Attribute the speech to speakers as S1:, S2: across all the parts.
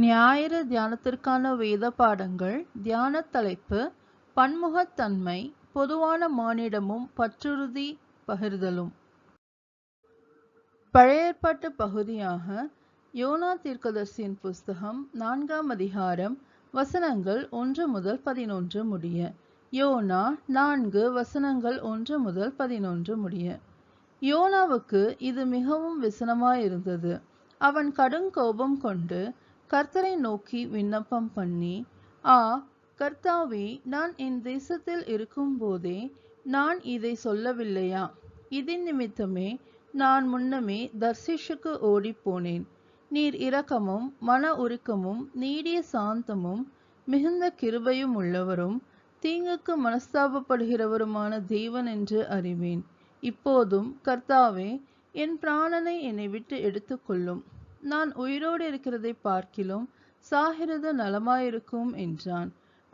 S1: ஞாயிறு தியானத்திற்கான வேத பாடங்கள் தியான தலைப்பு பன்முகத்தன்மை பொதுவான மானிடமும் பற்றுறுதி பகிர்தலும் பழையற்பாட்டு பகுதியாக யோனா தீர்க்கதர்சியின் புஸ்தகம் நான்காம் அதிகாரம் வசனங்கள் ஒன்று முதல் பதினொன்று முடிய யோனா நான்கு வசனங்கள் ஒன்று முதல் பதினொன்று முடிய யோனாவுக்கு இது மிகவும் விசனமாயிருந்தது அவன் கடும் கோபம் கொண்டு கர்த்தரை நோக்கி விண்ணப்பம் பண்ணி ஆ கர்த்தாவே நான் என் தேசத்தில் இருக்கும்போதே நான் இதை சொல்லவில்லையா இதன் நிமித்தமே நான் முன்னமே தர்சிஷுக்கு ஓடிப்போனேன் நீர் இரக்கமும் மன உருக்கமும் நீடிய சாந்தமும் மிகுந்த கிருபையும் உள்ளவரும் தீங்குக்கு மனஸ்தாபப்படுகிறவருமான தெய்வன் என்று அறிவேன் இப்போதும் கர்த்தாவே என் பிராணனை என்னை விட்டு எடுத்துக்கொள்ளும் நான் உயிரோடு இருக்கிறதை பார்க்கிலும் சாகிறது நலமாயிருக்கும் என்றான்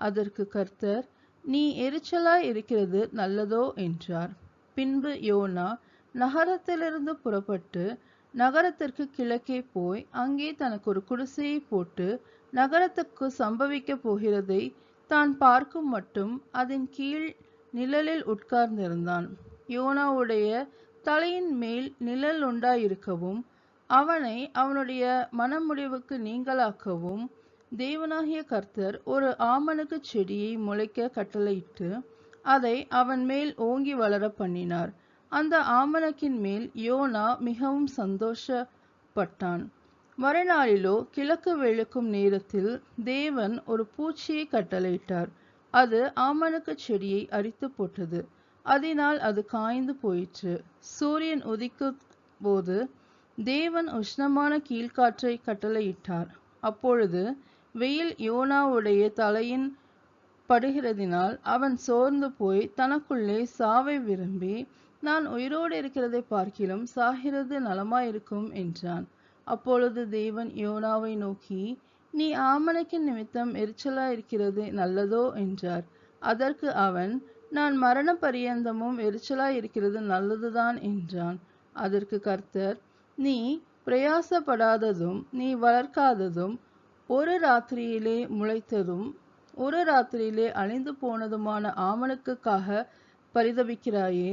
S1: அதற்கு கர்த்தர் நீ எரிச்சலாய் இருக்கிறது நல்லதோ என்றார் பின்பு யோனா நகரத்திலிருந்து புறப்பட்டு நகரத்திற்கு கிழக்கே போய் அங்கே தனக்கு ஒரு குடிசையை போட்டு நகரத்துக்கு சம்பவிக்க போகிறதை தான் பார்க்கும் மட்டும் அதன் கீழ் நிழலில் உட்கார்ந்திருந்தான் யோனாவுடைய தலையின் மேல் நிழல் உண்டாயிருக்கவும் அவனை அவனுடைய மனமுடிவுக்கு நீங்களாக்கவும் தேவனாகிய கர்த்தர் ஒரு ஆமனுக்கு செடியை முளைக்க கட்டளையிட்டு அதை அவன் மேல் ஓங்கி வளர பண்ணினார் அந்த ஆமணக்கின் மேல் யோனா மிகவும் சந்தோஷப்பட்டான் மறுநாளிலோ கிழக்கு வெளுக்கும் நேரத்தில் தேவன் ஒரு பூச்சியை கட்டளையிட்டார் அது ஆமணக்கு செடியை அரித்து போட்டது அதனால் அது காய்ந்து போயிற்று சூரியன் உதிக்கும் போது தேவன் உஷ்ணமான கீழ்காற்றை கட்டளையிட்டார் அப்பொழுது வெயில் யோனாவுடைய தலையின் படுகிறதினால் அவன் சோர்ந்து போய் தனக்குள்ளே சாவை விரும்பி நான் உயிரோடு இருக்கிறதை பார்க்கிலும் சாகிறது நலமாயிருக்கும் என்றான் அப்பொழுது தேவன் யோனாவை நோக்கி நீ ஆமணக்கின் நிமித்தம் எரிச்சலா இருக்கிறது நல்லதோ என்றார் அதற்கு அவன் நான் மரண பரியந்தமும் எரிச்சலா இருக்கிறது நல்லதுதான் என்றான் அதற்கு கர்த்தர் நீ பிரயாசப்படாததும் நீ வளர்க்காததும் ஒரு ராத்திரியிலே முளைத்ததும் ஒரு ராத்திரியிலே அழிந்து போனதுமான ஆமணக்குக்காக பரிதபிக்கிறாயே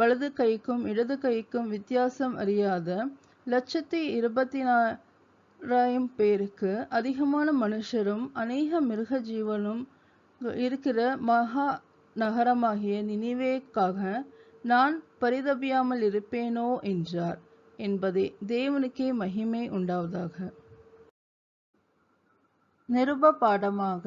S1: வலது கைக்கும் இடது கைக்கும் வித்தியாசம் அறியாத லட்சத்தி இருபத்தி நாலாயிரம் பேருக்கு அதிகமான மனுஷரும் அநேக மிருக ஜீவனும் இருக்கிற மகா நகரமாகிய நினைவேக்காக நான் பரிதபியாமல் இருப்பேனோ என்றார் என்பதே தேவனுக்கே மகிமை உண்டாவதாக நிருப பாடமாக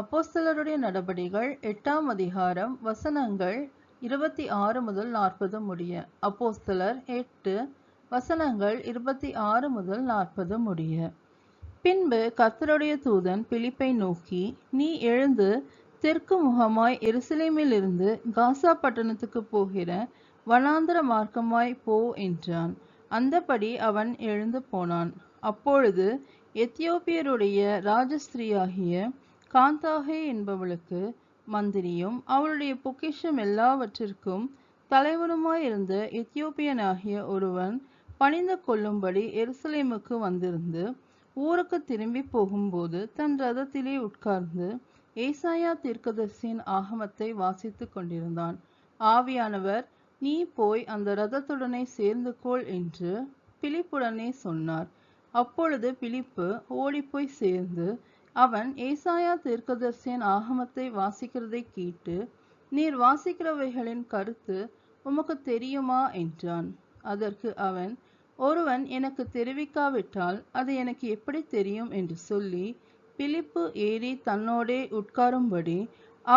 S1: அப்போஸ்தலருடைய நடபடிகள் எட்டாம் அதிகாரம் வசனங்கள் இருபத்தி ஆறு முதல் நாற்பது முடிய அப்போஸ்தலர் எட்டு வசனங்கள் இருபத்தி ஆறு முதல் நாற்பது முடிய பின்பு கத்தருடைய தூதன் பிலிப்பை நோக்கி நீ எழுந்து தெற்கு முகமாய் எருசலேமிலிருந்து காசா பட்டணத்துக்கு போகிற வனாந்திர மார்க்கமாய் போ என்றான் அந்தபடி அவன் எழுந்து போனான் அப்பொழுது எத்தியோப்பியருடைய ராஜஸ்திரீயாகிய காந்தாகே என்பவளுக்கு மந்திரியும் அவளுடைய பொக்கிஷம் எல்லாவற்றிற்கும் தலைவனுமாயிருந்த எத்தியோப்பியனாகிய ஒருவன் பணிந்து கொள்ளும்படி எருசலேமுக்கு வந்திருந்து ஊருக்கு திரும்பி போகும்போது தன் ரதத்திலே உட்கார்ந்து ஏசாயா தீர்க்கதர்சியின் ஆகமத்தை வாசித்துக் கொண்டிருந்தான் ஆவியானவர் நீ போய் அந்த ரதத்துடனே சேர்ந்து கொள் என்று பிலிப்புடனே சொன்னார் அப்பொழுது பிலிப்பு ஓடிப்போய் சேர்ந்து அவன் ஏசாயா தீர்க்கதர்சியின் ஆகமத்தை வாசிக்கிறதை கேட்டு நீர் வாசிக்கிறவைகளின் கருத்து உமக்கு தெரியுமா என்றான் அதற்கு அவன் ஒருவன் எனக்கு தெரிவிக்காவிட்டால் அது எனக்கு எப்படி தெரியும் என்று சொல்லி பிலிப்பு ஏறி தன்னோடே உட்காரும்படி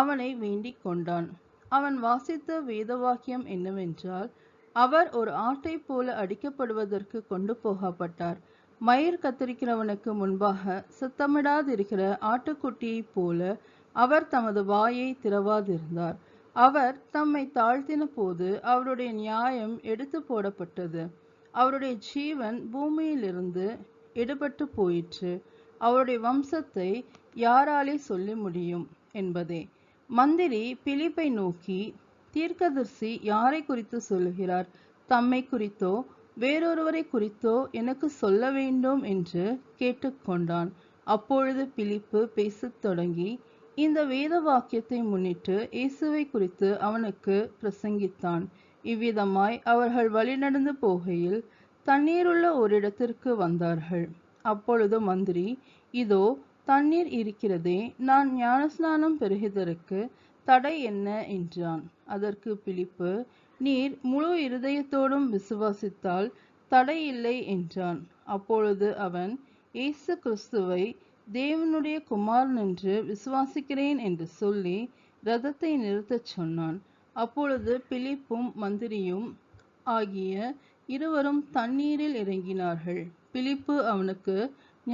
S1: அவனை வேண்டிக் கொண்டான் அவன் வாசித்த வேத வாக்கியம் என்னவென்றால் அவர் ஒரு ஆட்டை போல அடிக்கப்படுவதற்கு கொண்டு போகப்பட்டார் மயிர் கத்தரிக்கிறவனுக்கு முன்பாக சித்தமிடாதிருக்கிற ஆட்டுக்குட்டியைப் போல அவர் தமது வாயை திறவாதிருந்தார் அவர் தம்மை தாழ்த்தின போது அவருடைய நியாயம் எடுத்து போடப்பட்டது அவருடைய ஜீவன் பூமியிலிருந்து எடுபட்டு போயிற்று அவருடைய வம்சத்தை யாராலே சொல்ல முடியும் என்பதே மந்திரி பிலிப்பை நோக்கி தீர்க்கதரிசி யாரை குறித்து சொல்லுகிறார் தம்மை குறித்தோ வேறொருவரை குறித்தோ எனக்கு சொல்ல வேண்டும் என்று கேட்டுக்கொண்டான் அப்பொழுது பிலிப்பு பேசத் தொடங்கி இந்த வேத வாக்கியத்தை முன்னிட்டு இயேசுவை குறித்து அவனுக்கு பிரசங்கித்தான் இவ்விதமாய் அவர்கள் வழிநடந்து போகையில் தண்ணீருள்ள ஒரு இடத்திற்கு வந்தார்கள் அப்பொழுது மந்திரி இதோ தண்ணீர் இருக்கிறதே நான் ஞானஸ்நானம் பெறுகிறதற்கு தடை என்ன என்றான் அதற்கு பிழிப்பு நீர் முழு இருதயத்தோடும் விசுவாசித்தால் தடை இல்லை என்றான் அப்பொழுது அவன் இயேசு கிறிஸ்துவை தேவனுடைய குமாரன் என்று விசுவாசிக்கிறேன் என்று சொல்லி ரதத்தை நிறுத்தச் சொன்னான் அப்பொழுது பிலிப்பும் மந்திரியும் ஆகிய இருவரும் தண்ணீரில் இறங்கினார்கள் பிலிப்பு அவனுக்கு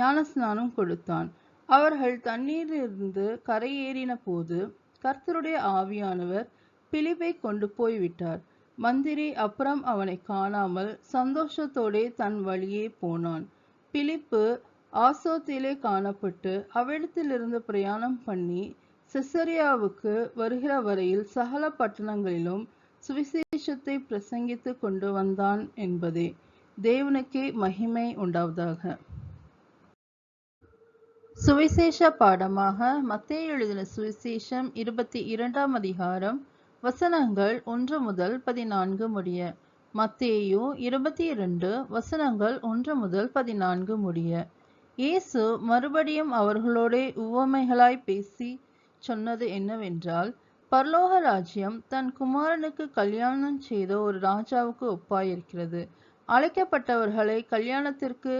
S1: ஞானஸ்நானம் கொடுத்தான் அவர்கள் தண்ணீரிலிருந்து கரையேறின போது கர்த்தருடைய ஆவியானவர் பிலிப்பை கொண்டு போய்விட்டார் மந்திரி அப்புறம் அவனை காணாமல் சந்தோஷத்தோடே தன் வழியே போனான் பிலிப்பு ஆசோத்திலே காணப்பட்டு அவ்விடத்திலிருந்து பிரயாணம் பண்ணி செசரியாவுக்கு வருகிற வரையில் சகல பட்டணங்களிலும் சுவிசேஷத்தை பிரசங்கித்து கொண்டு வந்தான் என்பதே தேவனுக்கே மகிமை உண்டாவதாக சுவிசேஷ பாடமாக மத்திய எழுதின சுவிசேஷம் இருபத்தி இரண்டாம் அதிகாரம் வசனங்கள் ஒன்று முதல் பதினான்கு முடிய மத்தேயு இருபத்தி இரண்டு வசனங்கள் ஒன்று முதல் பதினான்கு முடிய இயேசு மறுபடியும் அவர்களோட உவமைகளாய் பேசி சொன்னது என்னவென்றால் பரலோக ராஜ்யம் தன் குமாரனுக்கு கல்யாணம் செய்த ஒரு ராஜாவுக்கு ஒப்பாயிருக்கிறது அழைக்கப்பட்டவர்களை கல்யாணத்திற்கு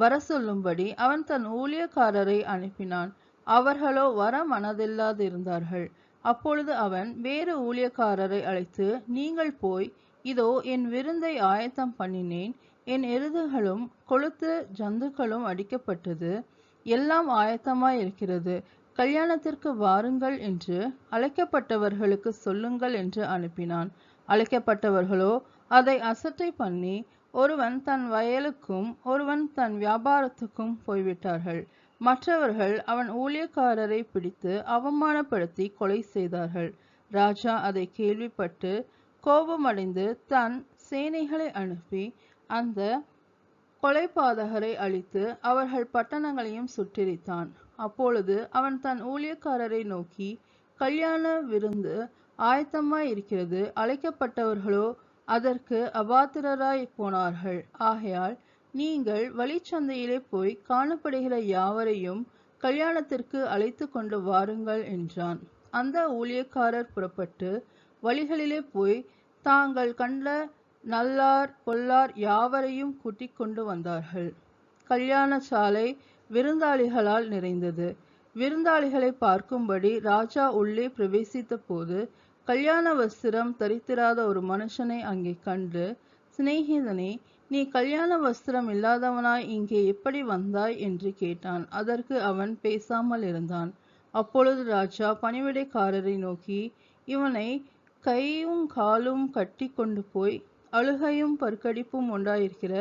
S1: வர சொல்லும்படி அவன் தன் ஊழியக்காரரை அனுப்பினான் அவர்களோ வர மனதில்லாதிருந்தார்கள் அப்பொழுது அவன் வேறு ஊழியக்காரரை அழைத்து நீங்கள் போய் இதோ என் விருந்தை ஆயத்தம் பண்ணினேன் என் எருதுகளும் கொளுத்து ஜந்துக்களும் அடிக்கப்பட்டது எல்லாம் ஆயத்தமாய் இருக்கிறது கல்யாணத்திற்கு வாருங்கள் என்று அழைக்கப்பட்டவர்களுக்கு சொல்லுங்கள் என்று அனுப்பினான் அழைக்கப்பட்டவர்களோ அதை அசட்டை பண்ணி ஒருவன் தன் வயலுக்கும் ஒருவன் தன் வியாபாரத்துக்கும் போய்விட்டார்கள் மற்றவர்கள் அவன் ஊழியக்காரரை பிடித்து அவமானப்படுத்தி கொலை செய்தார்கள் ராஜா அதை கேள்விப்பட்டு கோபமடைந்து தன் சேனைகளை அனுப்பி அந்த கொலைபாதகரை அழித்து அவர்கள் பட்டணங்களையும் சுட்டெரித்தான் அப்பொழுது அவன் தன் ஊழியக்காரரை நோக்கி கல்யாண விருந்து ஆயத்தமாய் இருக்கிறது அழைக்கப்பட்டவர்களோ அதற்கு அபாத்திரராய் போனார்கள் ஆகையால் நீங்கள் வழிச்சந்தையிலே போய் காணப்படுகிற யாவரையும் கல்யாணத்திற்கு அழைத்து கொண்டு வாருங்கள் என்றான் அந்த ஊழியக்காரர் புறப்பட்டு வழிகளிலே போய் தாங்கள் கண்ட நல்லார் பொல்லார் யாவரையும் கூட்டிக் கொண்டு வந்தார்கள் கல்யாண சாலை விருந்தாளிகளால் நிறைந்தது விருந்தாளிகளை பார்க்கும்படி ராஜா உள்ளே பிரவேசித்த போது கல்யாண வஸ்திரம் தரித்திராத ஒரு மனுஷனை அங்கே கண்டு சிநேகிதனே நீ கல்யாண வஸ்திரம் இல்லாதவனாய் இங்கே எப்படி வந்தாய் என்று கேட்டான் அதற்கு அவன் பேசாமல் இருந்தான் அப்பொழுது ராஜா பணிவிடைக்காரரை நோக்கி இவனை கையும் காலும் கட்டி கொண்டு போய் அழுகையும் பற்கடிப்பும் உண்டாயிருக்கிற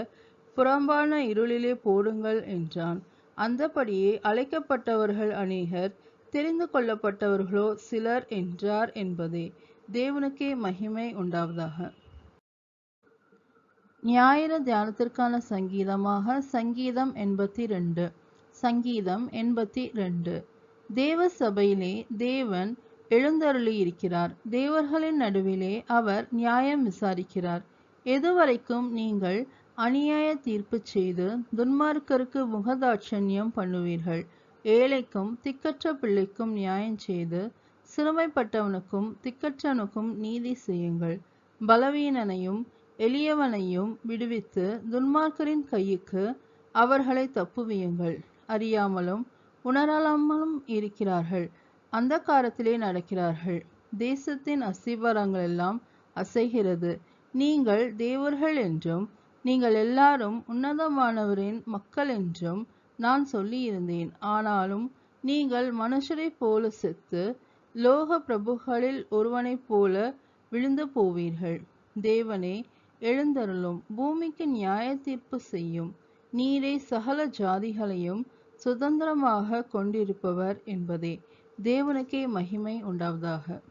S1: புறம்பான இருளிலே போடுங்கள் என்றான் அந்தபடியே அழைக்கப்பட்டவர்கள் அநேகர் தெரிந்து கொள்ளப்பட்டவர்களோ சிலர் என்றார் என்பதே தேவனுக்கே மகிமை உண்டாவதாக ஞாயிறு தியானத்திற்கான சங்கீதமாக சங்கீதம் எண்பத்தி ரெண்டு சங்கீதம் எண்பத்தி ரெண்டு தேவ சபையிலே தேவன் எழுந்தருளி இருக்கிறார் தேவர்களின் நடுவிலே அவர் நியாயம் விசாரிக்கிறார் எதுவரைக்கும் நீங்கள் அநியாய தீர்ப்பு செய்து துன்மார்க்கருக்கு முகதாட்சண்யம் பண்ணுவீர்கள் ஏழைக்கும் திக்கற்ற பிள்ளைக்கும் நியாயம் செய்து சிறுமைப்பட்டவனுக்கும் திக்கற்றனுக்கும் நீதி செய்யுங்கள் பலவீனனையும் எளியவனையும் விடுவித்து துன்மார்க்கரின் கையுக்கு அவர்களை தப்புவியுங்கள் அறியாமலும் உணராமலும் இருக்கிறார்கள் அந்த காலத்திலே நடக்கிறார்கள் தேசத்தின் எல்லாம் அசைகிறது நீங்கள் தேவர்கள் என்றும் நீங்கள் எல்லாரும் உன்னதமானவரின் மக்கள் என்றும் நான் சொல்லியிருந்தேன் ஆனாலும் நீங்கள் மனுஷரைப் போல செத்து லோக பிரபுகளில் ஒருவனைப் போல விழுந்து போவீர்கள் தேவனே எழுந்தருளும் பூமிக்கு நியாய தீர்ப்பு செய்யும் நீரே சகல ஜாதிகளையும் சுதந்திரமாக கொண்டிருப்பவர் என்பதே தேவனுக்கே மகிமை உண்டாவதாக